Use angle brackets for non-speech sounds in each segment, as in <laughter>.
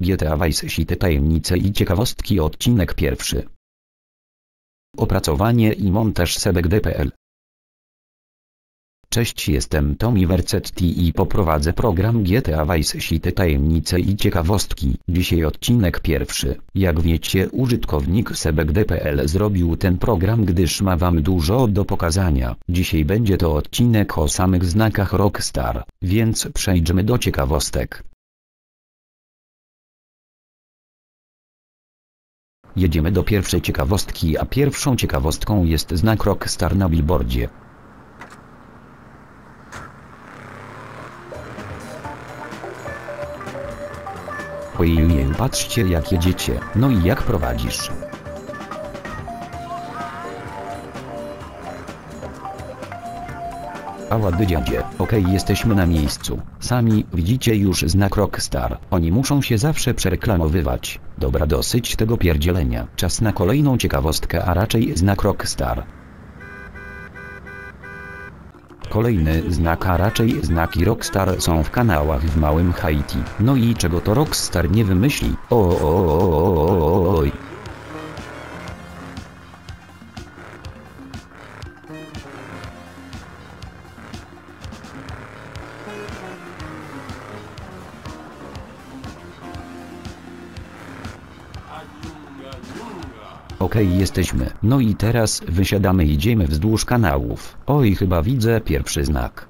GTA Vice City Tajemnice i ciekawostki odcinek pierwszy. Opracowanie i montaż sebek.dpl Cześć jestem Tommy Vercetti i poprowadzę program GTA Vice City Tajemnice i ciekawostki. Dzisiaj odcinek pierwszy. Jak wiecie użytkownik sebek.dpl zrobił ten program gdyż ma wam dużo do pokazania. Dzisiaj będzie to odcinek o samych znakach Rockstar, więc przejdźmy do ciekawostek. Jedziemy do pierwszej ciekawostki a pierwszą ciekawostką jest znak Rockstar na billboardzie. Ojej, patrzcie jak jedziecie, no i jak prowadzisz. A ładny dziadzie, okej jesteśmy na miejscu. Sami widzicie już znak Rockstar. Oni muszą się zawsze przereklamowywać. Dobra dosyć tego pierdzielenia. Czas na kolejną ciekawostkę a raczej znak Rockstar. Kolejny znak a raczej znaki Rockstar są w kanałach w małym Haiti. No i czego to Rockstar nie wymyśli? Oj. Okej jesteśmy. No i teraz wysiadamy i idziemy wzdłuż kanałów. Oj chyba widzę pierwszy znak.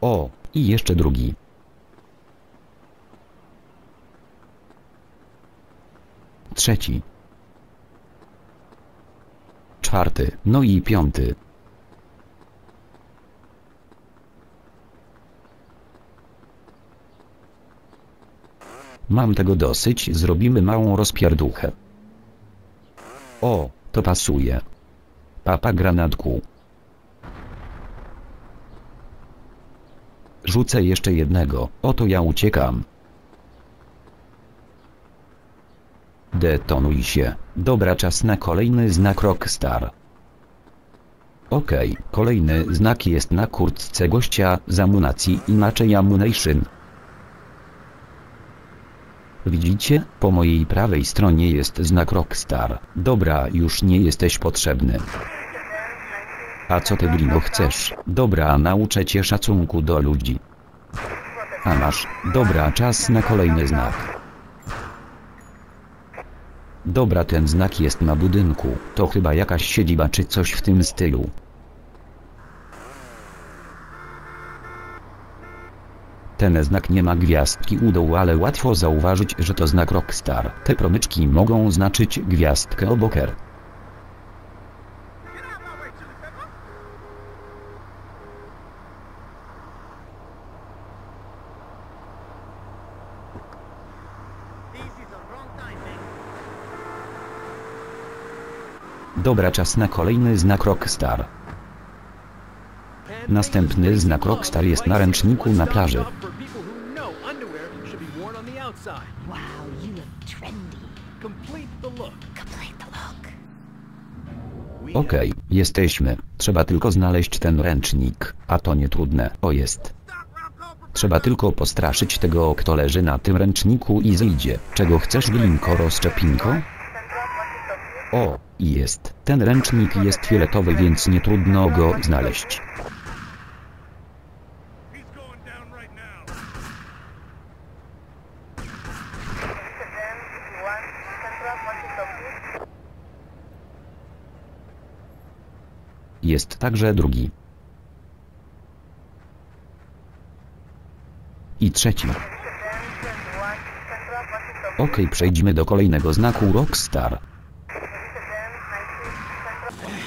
O, i jeszcze drugi. Trzeci. Czwarty, no i piąty. Mam tego dosyć, zrobimy małą rozpierduchę. O, to pasuje. Papa granatku. Rzucę jeszcze jednego, oto ja uciekam. Detonuj się. Dobra czas na kolejny znak Rockstar. Okej, kolejny znak jest na kurtce gościa z amunacji inaczej Ammunition. Widzicie? Po mojej prawej stronie jest znak Rockstar. Dobra, już nie jesteś potrzebny. A co ty Grino chcesz? Dobra, nauczę cię szacunku do ludzi. A masz. Dobra, czas na kolejny znak. Dobra, ten znak jest na budynku. To chyba jakaś siedziba czy coś w tym stylu. Ten znak nie ma gwiazdki u dołu, ale łatwo zauważyć, że to znak Rockstar. Te promyczki mogą znaczyć gwiazdkę obok R. Dobra czas na kolejny znak Rockstar. Następny znak Rockstar jest na ręczniku na plaży. Okej, jesteśmy. Trzeba tylko znaleźć ten ręcznik, a to nie trudne. O jest. Trzeba tylko postraszyć tego, kto leży na tym ręczniku i zejdzie. Czego chcesz, Glinko rozczepinko? O, jest. Ten ręcznik jest fioletowy, więc nie trudno go znaleźć. Jest także drugi. I trzeci. Ok, przejdźmy do kolejnego znaku Rockstar.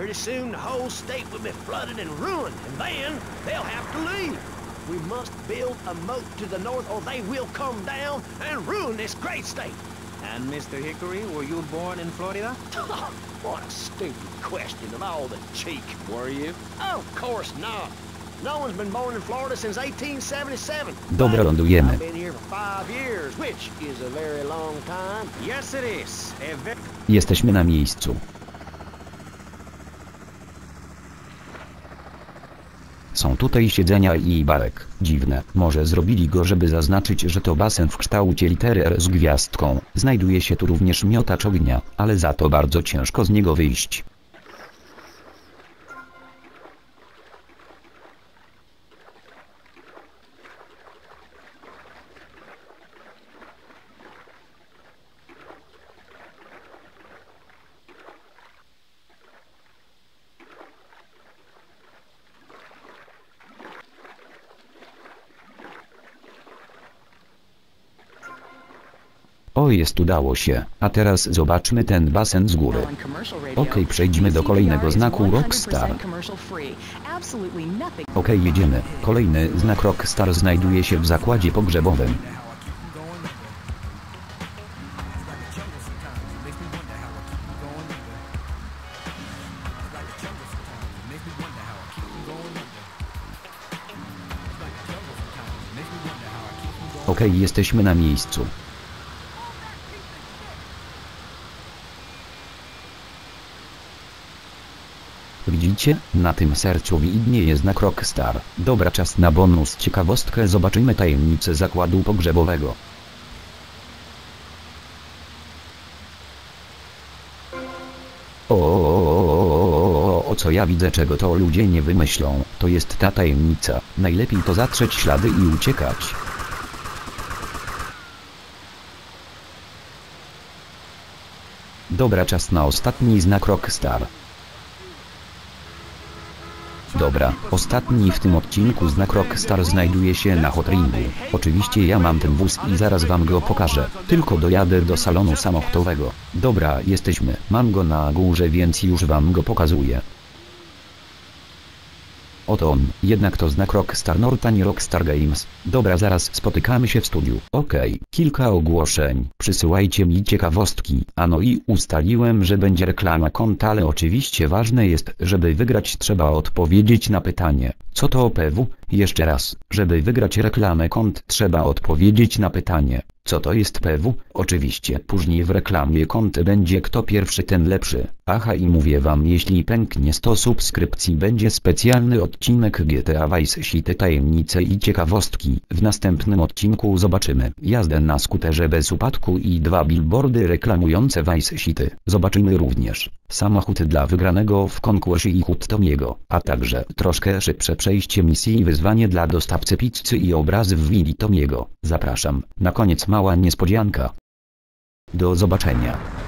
Pretty soon the whole state will be flooded and ruined, and then they'll have to leave. We must build a moat to the north or they will come down and ruin this great state. And Mr. Hickory, were you born in Florida? <laughs> what a stupid question of all the cheek. Were you? Of course not. No one's been born in Florida since 1877. Dobra, lądujemy. I've been here for five years, which is a very long time. Yes, it is. A very... Jesteśmy na miejscu. Są tutaj siedzenia i barek. Dziwne. Może zrobili go, żeby zaznaczyć, że to basen w kształcie litery R z gwiazdką. Znajduje się tu również miotacz ognia, ale za to bardzo ciężko z niego wyjść. Jest udało się, a teraz zobaczmy ten basen z góry. Okej, przejdźmy do kolejnego znaku Rockstar. Okej, jedziemy. Kolejny znak Rockstar znajduje się w zakładzie pogrzebowym. Okej, jesteśmy na miejscu. Widzicie? Na tym sercu widnieje znak Rockstar. Dobra, czas na bonus ciekawostkę. Zobaczymy tajemnicę zakładu pogrzebowego. O, co ja widzę, czego to ludzie nie wymyślą, to jest ta tajemnica. Najlepiej to zatrzeć ślady i uciekać. Dobra, czas na ostatni znak Rockstar. Dobra, ostatni w tym odcinku znak Rockstar znajduje się na Hotringu. Oczywiście ja mam ten wóz i zaraz wam go pokażę. Tylko dojadę do salonu samochodowego. Dobra, jesteśmy. Mam go na górze, więc już wam go pokazuję. Oto on, jednak to znak Rockstar North, nie Rockstar Games. Dobra, zaraz spotykamy się w studiu. Okej, kilka ogłoszeń. Przysyłajcie mi ciekawostki. A no i ustaliłem, że będzie reklama konta, ale oczywiście ważne jest, żeby wygrać trzeba odpowiedzieć na pytanie. Co to OPW? Jeszcze raz, żeby wygrać reklamę kont trzeba odpowiedzieć na pytanie. Co to jest PW? Oczywiście później w reklamie kont będzie kto pierwszy ten lepszy. Aha i mówię wam jeśli pęknie 100 subskrypcji będzie specjalny odcinek GTA Vice City tajemnice i ciekawostki. W następnym odcinku zobaczymy jazdę na skuterze bez upadku i dwa billboardy reklamujące Vice City. Zobaczymy również samochód dla wygranego w konkursie i chód Tomiego, a także troszkę szybsze przejście misji i wyzwanie dla dostawcy pizzy i obrazy w willi Tomiego. Zapraszam. Na koniec mała niespodzianka. Do zobaczenia.